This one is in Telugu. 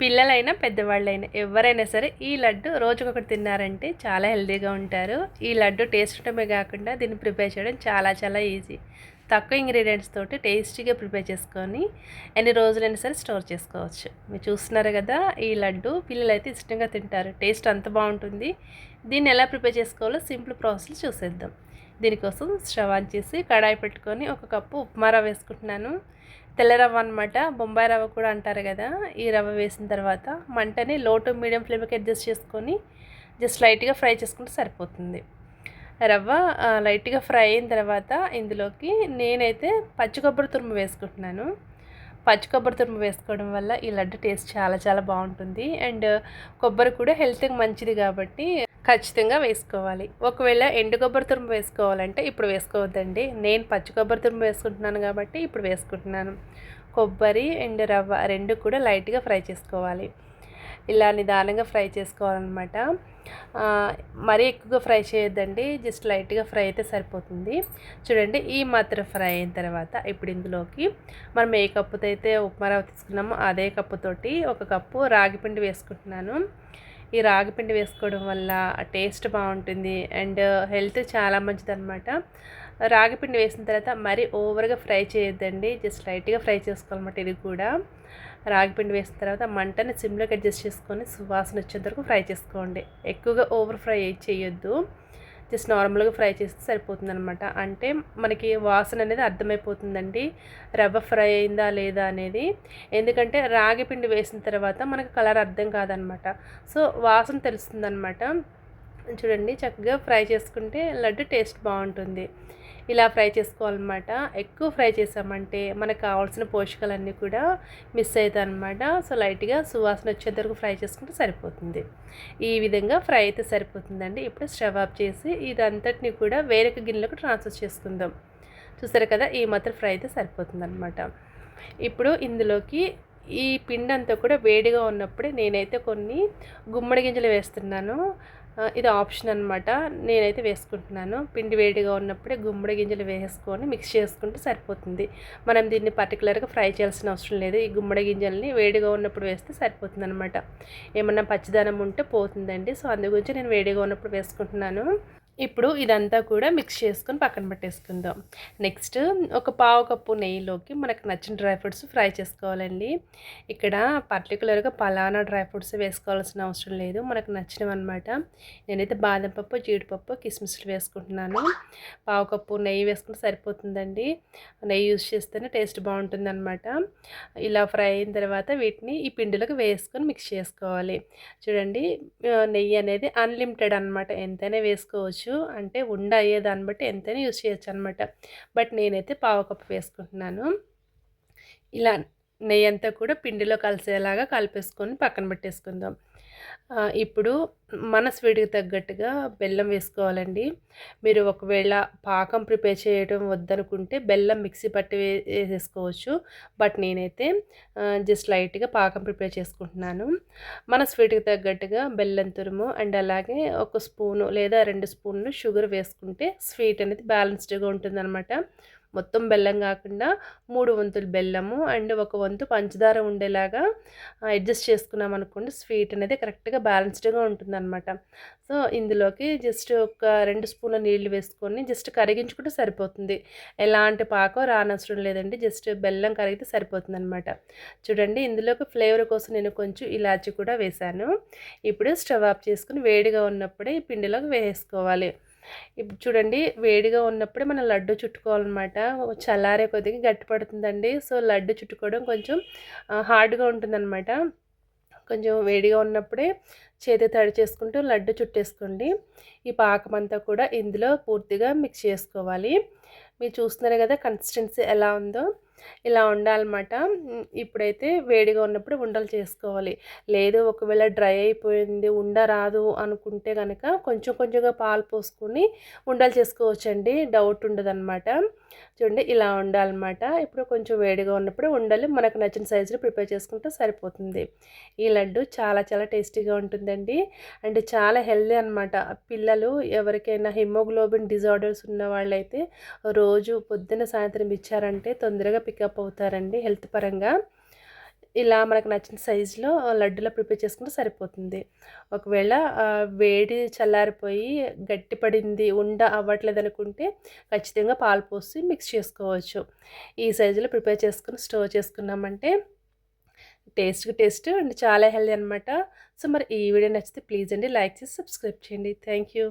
పిల్లలైనా పెద్దవాళ్ళైనా ఎవరైనా సరే ఈ లడ్డు రోజుకొకటి తిన్నారంటే చాలా హెల్దీగా ఉంటారు. ఈ లడ్డు టేస్ట్ ఉండమే కాకుండా దీన్ని ప్రిపేర్ చేయడం చాలా చాలా ఈజీ. తక్కువ ఇంగ్రీడియంట్స్ తోటి టేస్టీగా ప్రిపేర్ చేసుకొని ఎన్ని రోజులైనా సరే స్టోర్ చేసుకోవచ్చు. మీరు చూస్తున్నారు కదా ఈ లడ్డు పిల్లలైతే ఇష్టంగా తింటారు. టేస్ట్ అంత బాగుంటుంది. దీన్ని ఎలా ప్రిపేర్ చేసుకోవాలో సింపుల్ ప్రాసెస్ చూసేద్దాం. దీనికోసం స్టవ్ ఆన్ చేసి కడాయి పెట్టుకొని ఒక కప్పు ఉప్మా రవ్వ వేసుకుంటున్నాను. తెల్ల రవ్వ అనమాట బొంబాయి రవ్వ కూడా అంటారు కదా ఈ రవ్వ వేసిన తర్వాత మంటని లో టు మీడియం ఫ్లేమ్కి అడ్జస్ట్ చేసుకొని జస్ట్ లైట్గా ఫ్రై చేసుకుంటే సరిపోతుంది. రవ్వ లైట్గా ఫ్రై అయిన తర్వాత ఇందులోకి నేనైతే పచ్చి కొబ్బరి తురుము వేసుకుంటున్నాను. పచ్చి కొబ్బరి తురుము వేసుకోవడం వల్ల ఈ లడ్డు టేస్ట్ చాలా చాలా బాగుంటుంది. అండ్ కొబ్బరి కూడా హెల్త్కి మంచిది కాబట్టి ఖచ్చితంగా వేసుకోవాలి. ఒకవేళ ఎండు కొబ్బరి తురుము వేసుకోవాలంటే ఇప్పుడు వేసుకోవద్దండి. నేను పచ్చి కొబ్బరి తురుము వేసుకుంటున్నాను కాబట్టి ఇప్పుడు వేసుకుంటున్నాను. కొబ్బరి అండ్ రవ్వ రెండు కూడా లైట్గా ఫ్రై చేసుకోవాలి. ఇలా నిదానంగా ఫ్రై చేసుకోవాలన్నమాట. మరీ ఎక్కువగా ఫ్రై చేయొద్దండి. జస్ట్ లైట్గా ఫ్రై అయితే సరిపోతుంది. చూడండి ఈ మాత్రం ఫ్రై అయిన తర్వాత ఇప్పుడు ఇందులోకి మనం ఏ కప్పుతో అయితే ఉప్మా రవ్వ తీసుకున్నామో అదే కప్పుతోటి ఒక కప్పు రాగి పిండి వేసుకుంటున్నాను. ఈ రాగిపిండి వేసుకోవడం వల్ల టేస్ట్ బాగుంటుంది అండ్ హెల్త్ చాలా మంచిది అనమాట రాగి పిండి వేసిన తర్వాత మరీ ఓవర్గా ఫ్రై చేయొద్దండి జస్ట్ లైట్గా ఫ్రై చేసుకోవాలన్నమాట ఇది కూడా. రాగిపిండి వేసిన తర్వాత మంటని సిమ్లోకి అడ్జస్ట్ చేసుకొని సువాసన వచ్చేంత వరకు ఫ్రై చేసుకోండి. ఎక్కువగా ఓవర్ ఫ్రై చేయొద్దు. జస్ట్ నార్మల్గా ఫ్రై చేస్తే సరిపోతుంది అనమాట అంటే మనకి వాసన అనేది అర్థమైపోతుందండి. రవ్వ ఫ్రై అయిందా లేదా అనేది. ఎందుకంటే రాగి పిండి వేసిన తర్వాత మనకు కలర్ అర్థం కాదనమాట సో వాసన తెలుస్తుంది చూడండి చక్కగా ఫ్రై చేసుకుంటే లడ్డు టేస్ట్ బాగుంటుంది. ఇలా ఫ్రై చేసుకోవాలన్నమాట. ఎక్కువ ఫ్రై చేసామంటే మనకు కావాల్సిన పోషకాలన్నీ కూడా మిస్ అవుతాయి అనమాట సో లైట్గా సువాసన వచ్చేంత వరకు ఫ్రై చేసుకుంటే సరిపోతుంది. ఈ విధంగా ఫ్రై అయితే సరిపోతుందండి. ఇప్పుడు స్టవ్ ఆఫ్ చేసి ఇదంతటిని కూడా వేరొక గిన్నెలకు ట్రాన్స్ఫర్ చేసుకుందాం. చూసారు కదా ఈ మాత్రం ఫ్రై అయితే సరిపోతుందన్నమాట. ఇప్పుడు ఇందులోకి ఈ పిండి అంతా కూడా వేడిగా ఉన్నప్పుడే నేనైతే కొన్ని గుమ్మడి గింజలు వేస్తున్నాను. ఇది ఆప్షన్ అనమాట నేనైతే వేసుకుంటున్నాను. పిండి వేడిగా ఉన్నప్పుడే గుమ్మడి గింజలు వేసుకొని మిక్స్ చేసుకుంటే సరిపోతుంది. మనం దీన్ని పర్టికులర్గా ఫ్రై చేయాల్సిన అవసరం లేదు. ఈ గుమ్మడి గింజల్ని వేడిగా ఉన్నప్పుడు వేస్తే సరిపోతుంది అనమాట ఏమన్నా పచ్చిదనం ఉంటే పోతుందండి. సో అందు గురించి నేను వేడిగా ఉన్నప్పుడు వేసుకుంటున్నాను. ఇప్పుడు ఇదంతా కూడా మిక్స్ చేసుకొని పక్కన పెట్టేసుకుందాం. నెక్స్ట్ ఒక పావు కప్పు నెయ్యిలోకి మనకు నచ్చిన డ్రై ఫ్రూట్స్ ఫ్రై చేసుకోవాలండి. ఇక్కడ పర్టికులర్గా పలానా డ్రై ఫ్రూట్స్ వేసుకోవాల్సిన అవసరం లేదు. మనకు నచ్చినవి అనమాట నేనైతే బాదం పప్పు జీడిపప్పు కిస్మిస్లు వేసుకుంటున్నాను. పావు కప్పు నెయ్యి వేసుకుంటే సరిపోతుందండి. నెయ్యి యూజ్ చేస్తేనే టేస్ట్ బాగుంటుంది అనమాట ఇలా ఫ్రై అయిన తర్వాత వీటిని ఈ పిండిలోకి వేసుకొని మిక్స్ చేసుకోవాలి. చూడండి నెయ్యి అనేది అన్లిమిటెడ్ అనమాట ఎంతైనా వేసుకోవచ్చు. అంటే ఉండ అయ్యే దాన్ని బట్టి ఎంతైనా యూజ్ చేయొచ్చు అనమాట బట్ నేనైతే పావు కప్పు వేసుకుంటున్నాను. ఇలా నెయ్యి అంతా కూడా పిండిలో కలిసేలాగా కలిపేసుకొని పక్కన పెట్టేసుకుందాం. ఇప్పుడు మన స్వీట్కి తగ్గట్టుగా బెల్లం వేసుకోవాలండి. మీరు ఒకవేళ పాకం ప్రిపేర్ చేయడం వద్దనుకుంటే బెల్లం మిక్సీ పట్టి వేసేసుకోవచ్చు. బట్ నేనైతే జస్ట్ లైట్గా పాకం ప్రిపేర్ చేసుకుంటున్నాను. మన స్వీట్కి తగ్గట్టుగా బెల్లం తురుము అండ్ అలాగే ఒక స్పూను లేదా రెండు స్పూన్లు షుగర్ వేసుకుంటే స్వీట్ అనేది బ్యాలెన్స్డ్గా ఉంటుందన్నమాట. మొత్తం బెల్లం కాకుండా మూడు వంతులు బెల్లము అండ్ ఒక వంతు పంచదార ఉండేలాగా అడ్జస్ట్ చేసుకున్నాం అనుకోండి స్వీట్ అనేది కరెక్ట్గా బ్యాలెన్స్డ్గా ఉంటుందన్నమాట. సో ఇందులోకి జస్ట్ ఒక రెండు స్పూన్ల నీళ్ళు వేసుకొని జస్ట్ కరిగించుకుంటే సరిపోతుంది. ఎలాంటి పాకం రానవసరం లేదండి జస్ట్ బెల్లం కరిగితే సరిపోతుంది అనమాట చూడండి ఇందులోకి ఫ్లేవర్ కోసం నేను కొంచెం ఇలాచి కూడా వేశాను. ఇప్పుడు స్టవ్ ఆఫ్ చేసుకుని వేడిగా ఉన్నప్పుడే ఈ పిండిలోకి వేసుకోవాలి. ఇప్పుడు చూడండి వేడిగా ఉన్నప్పుడే మనం లడ్డు చుట్టుకోవాలన్నమాట. చల్లారే కొద్దిగా గట్టి పడుతుందండి. సో లడ్డు చుట్టుకోవడం కొంచెం హార్డ్గా ఉంటుందన్నమాట. కొంచెం వేడిగా ఉన్నప్పుడే చేతి తడి చేసుకుంటూ లడ్డు చుట్టేసుకోండి. ఈ పాకం అంతా కూడా ఇందులో పూర్తిగా మిక్స్ చేసుకోవాలి. మీరు చూస్తున్నారు కదా కన్సిస్టెన్సీ ఎలా ఉందో. ఇలా ఉండాలన్నమాట. ఇప్పుడైతే వేడిగా ఉన్నప్పుడు ఉండలు చేసుకోవాలి. లేదు ఒకవేళ డ్రై అయిపోయింది ఉండ రాదు అనుకుంటే కనుక కొంచెం కొంచెంగా పాలు పోసుకొని ఉండలు చేసుకోవచ్చండి. డౌట్ ఉండదన్నమాట. చూడండి ఇలా ఉండాలన్నమాట. ఇప్పుడు కొంచెం వేడిగా ఉన్నప్పుడు ఉండలు మనకు నచ్చిన సైజులో ప్రిపేర్ చేసుకుంటే సరిపోతుంది. ఈ లడ్డు చాలా చాలా టేస్టీగా ఉంటుందండి. అండ్ చాలా హెల్దీ అనమాట పిల్లలు ఎవరికైనా హిమోగ్లోబిన్ డిజార్డర్స్ ఉన్న వాళ్ళైతే రోజు పొద్దున్న సాయంత్రం ఇచ్చారంటే తొందరగా పికప్ అవుతారండి హెల్త్ పరంగా. ఇలా మనకు నచ్చిన సైజులో లడ్డులా ప్రిపేర్ చేసుకుంటే సరిపోతుంది. ఒకవేళ వేడి చల్లారిపోయి గట్టిపడింది ఉండ అవ్వట్లేదు అనుకుంటే ఖచ్చితంగా పాలు పోసి మిక్స్ చేసుకోవచ్చు. ఈ సైజులో ప్రిపేర్ చేసుకుని స్టోర్ చేసుకున్నామంటే టేస్ట్కి టేస్ట్ అండ్ చాలా హెల్దీ అనమాట సో మరి ఈ వీడియో నచ్చితే ప్లీజ్ అండి లైక్ చేసి సబ్స్క్రైబ్ చేయండి. Thank you.